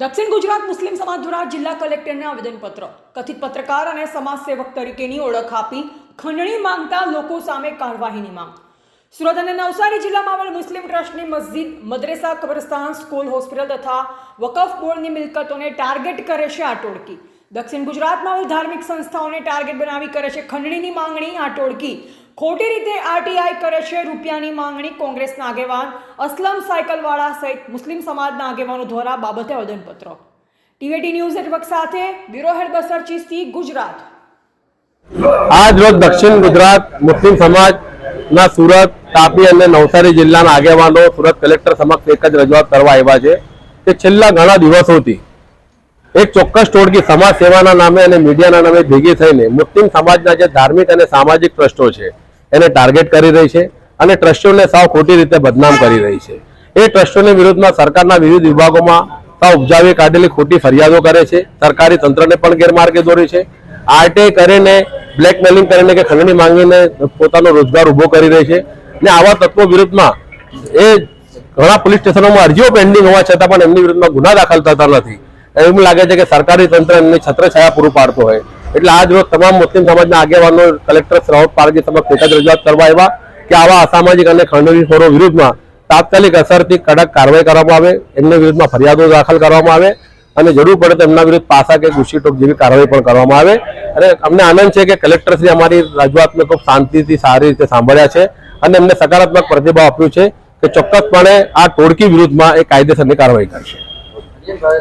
દક્ષિણ ગુજરાત મુસ્લિમ સમાજ દ્વારા જિલ્લા કલેક્ટરને આવેદનપત્ર. કથિત પત્રકાર અને સમાજસેવક તરીકેની ઓળખ આપી ખંડણી માંગતા લોકો સામે કાર્યવાહીની માંગ. સુરત અને નવસારી જિલ્લામાં આવેલ મુસ્લિમ ટ્રસ્ટની મસ્જિદ, મદ્રેસા, કબ્રસ્તાન, સ્કૂલ, હોસ્પિટલ તથા વકફ બોર્ડની મિલકતોને ટાર્ગેટ કરે છે આ ટોળકી દક્ષિણ ગુજરાતમાં આવેલ ધાર્મિક સંસ્થાઓને ટાર્ગેટ બનાવી કરે છે ખંડણીની માંગણી આ ટોળકી ખોટી રીતે આરટીઆઈ કરે છે રૂપિયાની માંગણી કોંગ્રેસના આગેવાન અસલમ સાયકલવાળા સહિત મુસ્લિમ સમાજના આગેવાનો દ્વારા બાબતે આવેદનપત્ર ટીવીટી ન્યૂઝ નેટવર્ક સાથે બ્યુરો હેડ બસર ચીસ્તી ગુજરાત. આજ રોજ દક્ષિણ ગુજરાત મુસ્લિમ સમાજના સુરત, તાપી અને નવસારી જિલ્લાના આગેવાનો સુરત કલેક્ટર સમક્ષ એક જ રજૂઆત કરવા આવ્યા છે કે છેલ્લા ઘણા દિવસોથી એક ચોક્કસ ટોળકી સમાજ સેવાના નામે અને મીડિયાના નામે ભેગી થઈને મુસ્લિમ સમાજના જે ધાર્મિક અને સામાજિક ટ્રસ્ટો છે એને ટાર્ગેટ કરી રહી છે અને ટ્રસ્ટીઓને સાવ ખોટી રીતે બદનામ કરી રહી છે. એ ટ્રસ્ટીઓની વિરુદ્ધમાં સરકારના વિવિધ વિભાગોમાં સાવ ઉપજાવી કાઢેલી ખોટી ફરિયાદો કરે છે. સરકારી તંત્રને પણ ગેરમાર્ગે દોરે છે. આરટીઆઈ કરીને બ્લેકમેલિંગ કરીને કે ખંડણી માંગીને પોતાનો રોજગાર ઊભો કરી રહી છે. ને આવા તત્વો વિરુદ્ધમાં એ ઘણા પોલીસ સ્ટેશનોમાં અરજીઓ પેન્ડિંગ હોવા છતાં પણ એમની વિરુદ્ધમાં ગુના દાખલ થતા નથી. એવું લાગે છે કે સરકારી તંત્ર એમની છત્રછાયા પૂરું પાડતું હોય. એટલે આજ રોજ તમામ મુસ્લિમ સમાજના આગેવાનો, કલેક્ટર શ્રાવત પારજી સમક્ષ એક રજૂઆત કરવા આવ્યા કે આવા અસામાજિક અને ખંડણીખોરો વિરુદ્ધમાં તાત્કાલિક અસરથી કડક કાર્યવાહી કરવામાં આવે, એમના વિરુદ્ધમાં ફરિયાદો દાખલ કરવામાં આવે અને જરૂર પડે તો એમના વિરુદ્ધ પાસા કે ગુસ્સીટોક જેવી કાર્યવાહી પણ કરવામાં આવે. અને અમને આનંદ છે કે કલેક્ટરશ્રી અમારી રજૂઆતને ખૂબ શાંતિથી સારી રીતે સાંભળ્યા છે અને એમને સકારાત્મક પ્રતિભાવ આપ્યો છે કે ચોક્કસપણે આ ટોળકી વિરુદ્ધમાં એ કાયદેસરની કાર્યવાહી કરશે.